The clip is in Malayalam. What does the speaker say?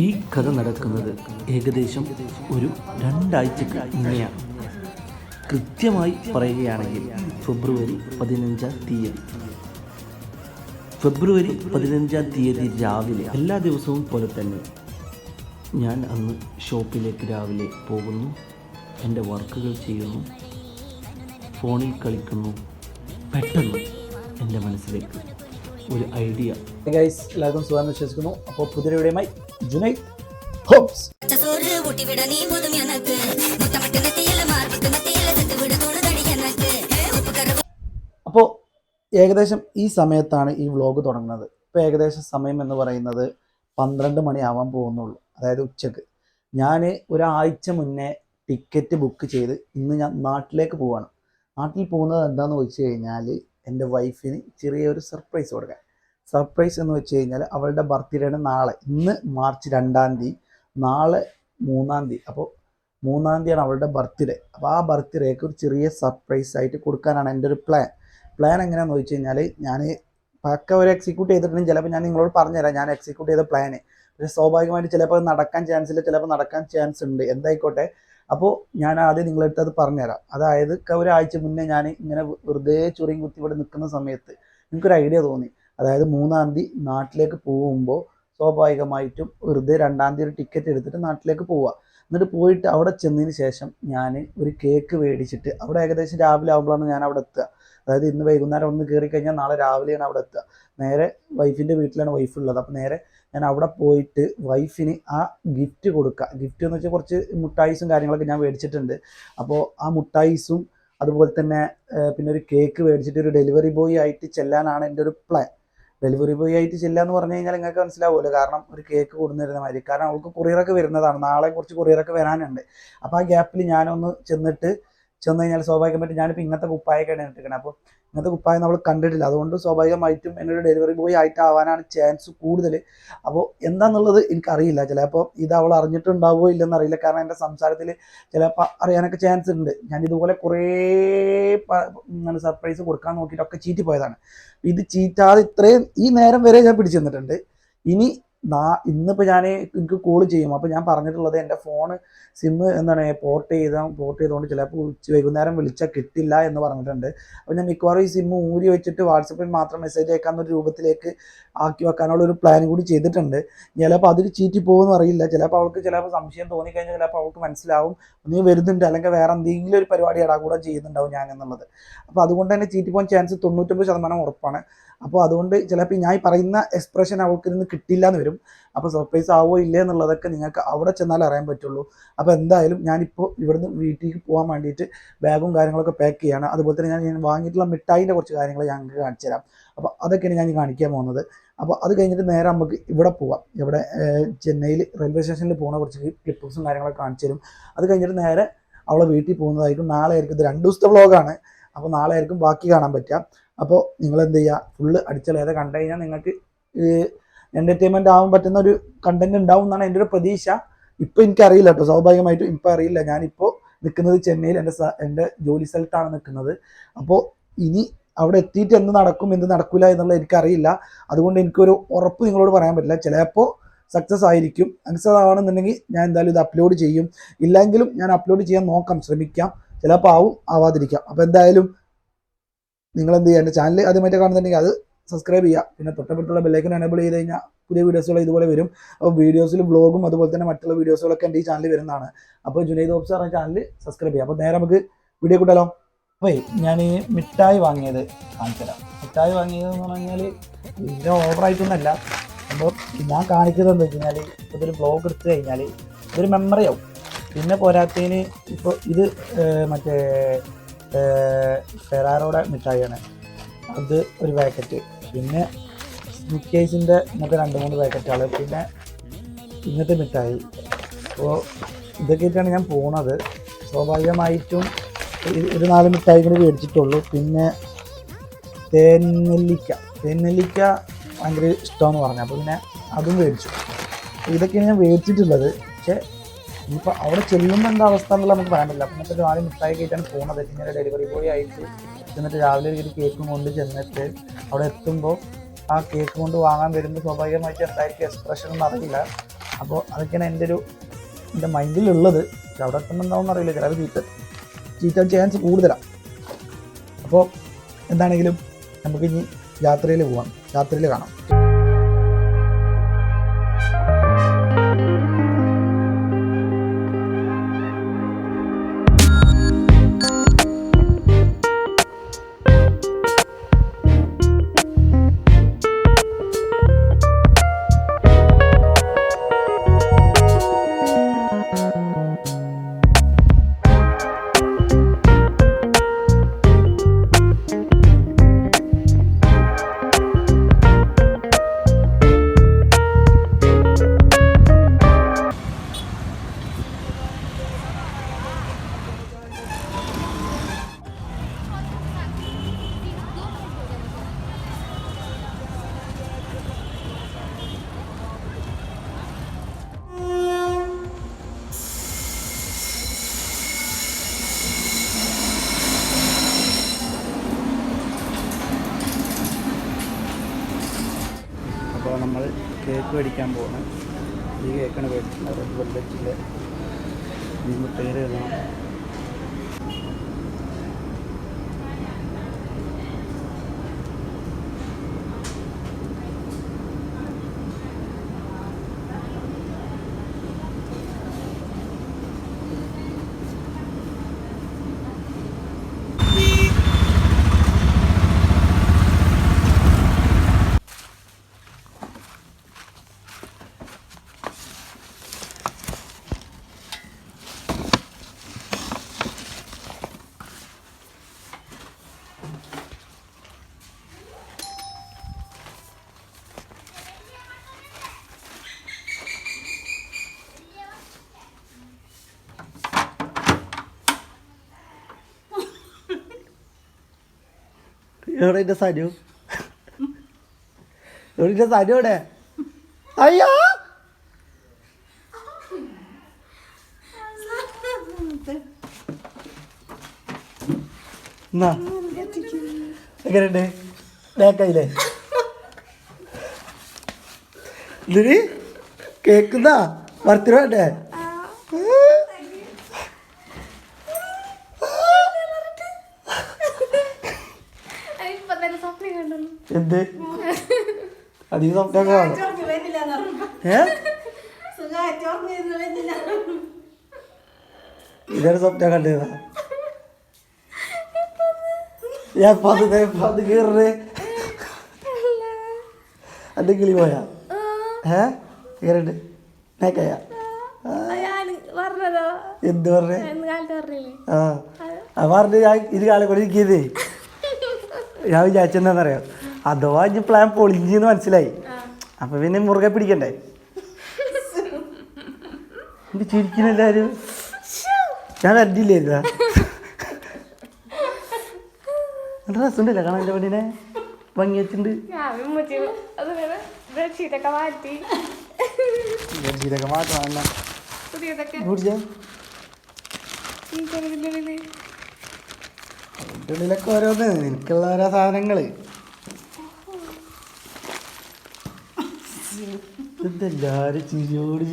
ഈ കഥ നടക്കുന്നത് ഏകദേശം ഒരു രണ്ടാഴ്ചക്ക് മുന്നെയാണ്. കൃത്യമായി പറയുകയാണെങ്കിൽ ഫെബ്രുവരി പതിനഞ്ചാം തീയതി. ഫെബ്രുവരി പതിനഞ്ചാം തീയതി രാവിലെ എല്ലാ ദിവസവും പോലെ തന്നെ ഞാൻ അന്ന് ഷോപ്പിലേക്ക് രാവിലെ പോകുന്നു എന്റെ വർക്കുകൾ ചെയ്യുന്നു ഫോണിൽ കളിക്കുന്നു പെട്ടെന്ന് എന്റെ മനസ്സിലേക്ക് ഒരു ഐഡിയ. ഗൈസ് എല്ലാവർക്കും സുഖം വിശ്വസിക്കുന്നു. അപ്പോൾ പുതിയ വീഡിയോയുമായി ജുനൈദ് ഹോംസ്. അപ്പോ ഏകദേശം ഈ സമയത്താണ് ഈ വ്ലോഗ് തുടങ്ങുന്നത്. ഇപ്പൊ ഏകദേശം സമയം എന്ന് പറയുന്നത് പന്ത്രണ്ട് മണിയാവാൻ പോകുന്നുള്ളൂ. അതായത് ഉച്ചയ്ക്ക്. ഞാൻ ഒരാഴ്ച മുന്നേ ടിക്കറ്റ് ബുക്ക് ചെയ്ത് ഇന്ന് ഞാൻ നാട്ടിലേക്ക് പോവാണ്. നാട്ടിൽ പോകുന്നത് എന്താണെന്ന് വെച്ച് കഴിഞ്ഞാൽ എന്റെ വൈഫിന് ചെറിയൊരു സർപ്രൈസ് കൊടുക്കാൻ. സർപ്രൈസ് എന്ന് വെച്ച് കഴിഞ്ഞാൽ അവളുടെ ബർത്ത്ഡേയാണ് നാളെ ഇന്ന് മാർച്ച് രണ്ടാം തീയതി നാളെ മൂന്നാം തീയതി. അപ്പോൾ മൂന്നാം തീയതിയാണ് അവളുടെ ബർത്ത്ഡേ അപ്പോൾ ആ ബർത്ത്ഡേക്ക് ഒരു ചെറിയ സർപ്രൈസ് ആയിട്ട് കൊടുക്കാനാണ് എന്റെ ഒരു പ്ലാൻ പ്ലാൻ എങ്ങനെയാണെന്ന് വെച്ച് കഴിഞ്ഞാൽ ഞാൻ പക്ക ഒരു എക്സിക്യൂട്ട് ചെയ്തിട്ടുണ്ടെങ്കിൽ ചിലപ്പോൾ ഞാൻ നിങ്ങളോട് പറഞ്ഞുതരാം. ഞാൻ എക്സിക്യൂട്ട് ചെയ്ത പ്ലാന് പക്ഷേ സ്വാഭാവികമായിട്ട് ചിലപ്പോൾ നടക്കാൻ ചാൻസ് ഇല്ല ചിലപ്പോൾ നടക്കാൻ ചാൻസ് ഉണ്ട്. എന്തായിക്കോട്ടെ? അപ്പോൾ ഞാൻ ആദ്യം നിങ്ങളെടുത്ത് അത് പറഞ്ഞുതരാം. അതായത് ഒരാഴ്ച മുന്നേ ഞാൻ ഇങ്ങനെ വെറുതെ ചുറിയും കുത്തി ഇവിടെ നിൽക്കുന്ന സമയത്ത് എനിക്കൊരു ഐഡിയ തോന്നി. അതായത് മൂന്നാം തീയതി നാട്ടിലേക്ക് പോകുമ്പോൾ സ്വാഭാവികമായിട്ടും വെറുതെ രണ്ടാം തീയതി ഒരു ടിക്കറ്റ് എടുത്തിട്ട് നാട്ടിലേക്ക് പോവുക. എന്നിട്ട് പോയിട്ട് അവിടെ ചെന്നതിന് ശേഷം ഞാൻ ഒരു കേക്ക് മേടിച്ചിട്ട് അവിടെ ഏകദേശം രാവിലെ ആകുമ്പോഴാണ് ഞാൻ അവിടെ എത്തുക. അതായത് ഇന്ന് വൈകുന്നേരം ഒന്ന് കയറി കഴിഞ്ഞാൽ നാളെ രാവിലെയാണ് അവിടെ എത്തുക. നേരെ വൈഫിന്റെ വീട്ടിലാണ് വൈഫ് ഉള്ളത്. അപ്പോൾ നേരെ ഞാൻ അവിടെ പോയിട്ട് വൈഫിന് ആ ഗിഫ്റ്റ് കൊടുക്കുക. ഗിഫ്റ്റ് എന്ന് വെച്ചാൽ കുറച്ച് മുട്ടായിസും കാര്യങ്ങളൊക്കെ ഞാൻ മേടിച്ചിട്ടുണ്ട്. അപ്പോൾ ആ മുട്ടായിസും അതുപോലെ തന്നെ പിന്നെ ഒരു കേക്ക് മേടിച്ചിട്ട് ഒരു ഡെലിവറി ബോയ് ആയിട്ട് ചെല്ലാനാണ് എന്റെ ഒരു പ്ലാൻ ഡെലിവറി ബോയ് ആയിട്ട് ചെല്ലാന്ന് പറഞ്ഞു കഴിഞ്ഞാൽ നിങ്ങൾക്ക് മനസ്സിലാവുമല്ലോ. കാരണം ഒരു കേക്ക് കൊടുന്നിരുന്ന മാതിരി. കാരണം അവൾക്ക് കൊറിയറൊക്കെ വരുന്നതാണ്. നാളെ കുറച്ച് കൊറിയറൊക്കെ വരാനുണ്ട്. അപ്പോൾ ആ ഗ്യാപ്പിൽ ഞാനൊന്ന് ചെന്നിട്ട് ചെന്ന് കഴിഞ്ഞാൽ സ്വാഭാവികമായിട്ടും ഞാനിപ്പോൾ ഇങ്ങനത്തെ കുപ്പായൊക്കെയാണ് ഇട്ടിരിക്കുന്നത് അപ്പോൾ ഇങ്ങനത്തെ കുപ്പായം നമ്മൾ കണ്ടിട്ടില്ല. അതുകൊണ്ട് സ്വാഭാവികമായിട്ടും എന്നൊരു ഡെലിവറി ബോയ് ആയിട്ട് ആവാനാണ് ചാൻസ് കൂടുതൽ അപ്പോൾ എന്താണെന്നുള്ളത് എനിക്കറിയില്ല. ചിലപ്പോൾ ഇത് അവൾ അറിഞ്ഞിട്ടുണ്ടാവുമോ ഇല്ലെന്ന് അറിയില്ല. കാരണം എന്റെ സംസാരത്തിൽ ചിലപ്പോൾ അറിയാനൊക്കെ ചാൻസ് ഉണ്ട്. ഞാൻ ഇതുപോലെ കുറേ സർപ്രൈസ് കൊടുക്കാൻ നോക്കിയിട്ടൊക്കെ ചീറ്റി പോയതാണ് ഇത് ചീറ്റാതെ ഇത്രയും ഈ നേരം വരെ ഞാൻ പിടിച്ചു ഇനി നാ ഇന്നിപ്പോൾ ഞാൻ എനിക്ക് കോൾ ചെയ്യും. അപ്പോൾ ഞാൻ പറഞ്ഞിട്ടുള്ളത് എന്റെ ഫോണ് സിമ്മ് എന്താണ് പോർട്ട് ചെയ്ത പോർട്ട് ചെയ്തുകൊണ്ട് ചിലപ്പോൾ ഉച്ച വൈകുന്നേരം വിളിച്ചാൽ കിട്ടില്ല എന്ന് പറഞ്ഞിട്ടുണ്ട്. അപ്പോൾ ഞാൻ മിക്കവാറും ഈ സിമ്മ് ഊരി വെച്ചിട്ട് വാട്സപ്പിൽ മാത്രം മെസ്സേജ് അയക്കാവുന്ന ഒരു രൂപത്തിലേക്ക് ആക്കി വെക്കാനുള്ള ഒരു പ്ലാൻ കൂടി ചെയ്തിട്ടുണ്ട്. ചിലപ്പോൾ അതിൽ ചീറ്റി പോകുമെന്ന് അറിയില്ല. ചിലപ്പോൾ അവൾക്ക് ചിലപ്പോൾ സംശയം തോന്നിക്കഴിഞ്ഞാൽ ചിലപ്പോൾ അവൾക്ക് മനസ്സിലാവും. നീ വരുന്നുണ്ട്. അല്ലെങ്കിൽ വേറെ എന്തെങ്കിലും ഒരു പരിപാടി ഇടാകൂടെ ചെയ്യുന്നുണ്ടാവും ഞാൻ എന്നുള്ളത്. അപ്പോൾ അതുകൊണ്ട് തന്നെ ചീറ്റി പോകാൻ ചാൻസ് തൊണ്ണൂറ്റൊമ്പത് ശതമാനം ഉറപ്പാണ്. അപ്പോൾ അതുകൊണ്ട് ചിലപ്പോൾ ഞാൻ പറയുന്ന എക്സ്പ്രഷൻ അവൾക്ക് നിന്ന് കിട്ടില്ല എന്ന് വരും. അപ്പോൾ സർപ്രൈസ് ആവോ ഇല്ലേ എന്നുള്ളതൊക്കെ നിങ്ങൾക്ക് അവിടെ ചെന്നാൽ അറിയാൻ പറ്റുള്ളൂ. അപ്പോൾ എന്തായാലും ഞാനിപ്പോൾ ഇവിടുന്ന് വീട്ടിലേക്ക് പോകാൻ വേണ്ടിയിട്ട് ബാഗും കാര്യങ്ങളൊക്കെ പാക്ക് ചെയ്യാണ്. അതുപോലെ തന്നെ ഞാൻ വാങ്ങിയിട്ടുള്ള മിഠായിന്റെ കുറച്ച് കാര്യങ്ങൾ ഞങ്ങൾക്ക് കാണിച്ചു തരാം. അപ്പോൾ അതൊക്കെയാണ് ഞാൻ കാണിക്കാൻ പോകുന്നത്. അപ്പോൾ അത് കഴിഞ്ഞിട്ട് നേരെ നമുക്ക് ഇവിടെ പോവാം. ഇവിടെ ചെന്നൈയിൽ റെയിൽവേ സ്റ്റേഷനിൽ പോകുന്ന കുറച്ച് ക്ലിപ്പും കാര്യങ്ങളൊക്കെ കാണിച്ചു തരും. അത് കഴിഞ്ഞിട്ട് നേരെ അവളെ വീട്ടിൽ പോകുന്നതായിരിക്കും. നാളെ ആയിരിക്കും. ഇത് രണ്ട് ദിവസത്തെ വ്ളോഗാണ് അപ്പോൾ നാളെ ആയിരിക്കും ബാക്കി കാണാൻ പറ്റുക. അപ്പോൾ നിങ്ങൾ എന്ത് ചെയ്യുക? ഫുള്ള് അടിച്ചലേതെ കണ്ടു കഴിഞ്ഞാൽ നിങ്ങൾക്ക് എന്റർടൈൻമെന്റ് ആവാൻ പറ്റുന്ന ഒരു കണ്ടന്റ് ഉണ്ടാവും എന്നാണ് എന്റെ ഒരു പ്രതീക്ഷ. ഇപ്പൊ എനിക്ക് അറിയില്ല കേട്ടോ. സ്വാഭാവികമായിട്ടും ഇപ്പൊ അറിയില്ല. ഞാനിപ്പോ നിൽക്കുന്നത് ചെന്നൈയിൽ എന്റെ എന്റെ ജോലി സ്ഥലത്താണ് നിൽക്കുന്നത് അപ്പോൾ ഇനി അവിടെ എത്തിയിട്ട് എന്ത് നടക്കും എന്ത് നടക്കില്ല എന്നുള്ളത് എനിക്കറിയില്ല. അതുകൊണ്ട് എനിക്കൊരു ഉറപ്പ് നിങ്ങളോട് പറയാൻ പറ്റില്ല. ചിലപ്പോൾ സക്സസ് ആയിരിക്കും. സക്സസ് ആവണമെന്നുണ്ടെങ്കിൽ ഞാൻ എന്തായാലും ഇത് അപ്ലോഡ് ചെയ്യും. ഇല്ലെങ്കിലും ഞാൻ അപ്ലോഡ് ചെയ്യാൻ നോക്കാം. ശ്രമിക്കാം. ചിലപ്പോൾ ആവും ആവാതിരിക്കാം. അപ്പോൾ എന്തായാലും നിങ്ങൾ എന്ത് ചെയ്യുക എന്റെ ചാനൽ ആദ്യമായിട്ട് കാണുന്നുണ്ടെങ്കിൽ അത് സബ്സ്ക്രൈബ് ചെയ്യുക. പിന്നെ തൊട്ടപ്പുറത്തുള്ള ബെല്ലൈക്കൻ എനേബിൾ ചെയ്ത് കഴിഞ്ഞാൽ പുതിയ വീഡിയോസുകൾ ഇതുപോലെ വരും. അപ്പോൾ വീഡിയോസിൽ ബ്ലോഗും അതുപോലെ തന്നെ മറ്റുള്ള വീഡിയോസുകളൊക്കെ എന്റെ ഈ ചാനലിൽ വരുന്നതാണ്. അപ്പോൾ ജുനൈദ് ഓപ്സ് പറഞ്ഞ ചാനൽ സബ്സ്ക്രൈബ് ചെയ്യുക. അപ്പോൾ നേരെ നമുക്ക് വീഡിയോ കൂട്ടാലോ? അപ്പോൾ ഞാൻ ഈ മിഠായി വാങ്ങിയത് കാണിച്ചു മിഠായി വാങ്ങിയതെന്ന് പറഞ്ഞു കഴിഞ്ഞാൽ ഇതിന്റെ ഓവറായിട്ടൊന്നല്ല അപ്പോൾ ഞാൻ കാണിക്കുന്നത് എന്താ വെച്ച് കഴിഞ്ഞാൽ ഇതൊരു ബ്ലോഗ് എടുത്തു കഴിഞ്ഞാൽ ഇതൊരു മെമ്മറി ആവും. പിന്നെ പോരാത്തതിന് ഇപ്പോൾ ഇത് മറ്റേ ഫെറാറോടെ മിഠായിയാണ്. അത് ഒരു പാക്കറ്റ് പിന്നെ സ്നിക്കേഴ്സിന്റെ ഇങ്ങനത്തെ രണ്ട് മൂന്ന് പാക്കറ്റുകൾ പിന്നെ ഇന്നത്തെ മിഠായി. അപ്പോൾ ഇതൊക്കെയായിട്ടാണ് ഞാൻ പോണത്. സ്വാഭാവികമായിട്ടും ഒരു- നാല് മിഠായി കൂടി മേടിച്ചിട്ടുള്ളൂ. പിന്നെ തേനെല്ലിക്ക. തേനെല്ലിക്ക ഭയങ്കര ഇഷ്ടമെന്ന് പറഞ്ഞു. അപ്പോൾ പിന്നെ അതും മേടിച്ചു. ഇതൊക്കെയാണ് ഞാൻ മേടിച്ചിട്ടുള്ളത്. പക്ഷേ ഇനിയിപ്പോൾ അവിടെ ചെല്ലുമ്പോൾ എന്താ അവസ്ഥ എന്നുള്ളത് നമുക്ക് പറയാൻ പറ്റില്ല. അപ്പം എന്നിട്ട് നാല് മിഠായി ആയിട്ടാണ് പോകുന്നത് ഇങ്ങനെ ഡെലിവറി ബോയ് ആയിട്ട് ചെന്നിട്ട് രാവിലെ ഒരു കേക്കും കൊണ്ട് ചെന്നിട്ട് അവിടെ എത്തുമ്പോൾ ആ കേക്ക് കൊണ്ട് വാങ്ങാൻ വരുമ്പോൾ സ്വാഭാവികമായിട്ട് എന്തായിരിക്കും എക്സ്പ്രഷൻ എന്ന് അറിയില്ല. അപ്പോൾ അതൊക്കെയാണ് എന്റെ ഒരു എന്റെ മൈൻഡിലുള്ളത് പക്ഷെ അവിടെ എത്തുമ്പോൾ അറിയില്ല. ചിലവ് ചീത്ത ചീത്ത ചാൻസ് കൂടുതലാണ് അപ്പോൾ എന്താണെങ്കിലും നമുക്ക് ഇനി യാത്രയിൽ പോവാം. യാത്രയിൽ കാണാം. മേടിക്കാൻ പോകണം ഈ കേക്കാണ് മേടിക്കുന്നത് റെഡ് വെൽവെറ്റിന്റെ പേര് എഴുതണം. എവിടെ സനു? എവിടെ സനു എവിടെ അയ്യോ! എങ്ങനെയുണ്ട്? ഡേക്കായില്ലേ ഇതിന് കേക്കുന്നാ ബർത്ത്ഡേ വേണ്ടേ ഇപ്പൊ തന്നെ സ്വപ്നം കണ്ടു എന്ത്? അധികം സ്വപ്നം കാണും. ഏ? ഇതൊരു സ്വപ്നം കണ്ടതാ. ഞാൻ പതുക്കെ പത് കയറേ അന്റെ കിളി പോയാ? ഏ? കയറണ്ട് നേക്കയാ എന്ത് പറഞ്ഞേ? ആ. ആ പറഞ്ഞ് ഞാൻ ഇത് കാലം കൂടെ ഇരിക്കിയതേ. ഞാൻ വിചാരിച്ചെന്താണെന്നറിയാം അഥവാ ഇനി പ്ലാൻ പൊളിഞ്ഞെന്ന് മനസ്സിലായി. അപ്പൊ പിന്നെ മുറുകെ പിടിക്കണ്ടേ? എന്ത് ചിരിക്കുന്നെല്ലാരും ഞാൻ കണ്ടില്ലേ ഇതാ നല്ല രസമുണ്ടല്ലേ കാണാൻ എന്റെ പെണ്ണിനെ? ഭംഗി വെച്ചിട്ടുണ്ട് ഞാൻ ഉമ്മച്ചി അതിങ്ങനെ? ബെഡ്ഷീറ്റൊക്കെ മാറ്റി. ഇതൊക്കെ മാറ്റം എന്നാ? പുതിയതൊക്കെ. കുടിച്ചാ ഈ ചെറുതിനുള്ളിൽ അതിന്റെ ഉള്ളിലൊക്കെ ഓരോന്ന്. നിനക്കുള്ള ഓരോ സാധനങ്ങൾ. ഇതെല്ലാരും ചിരിയോട്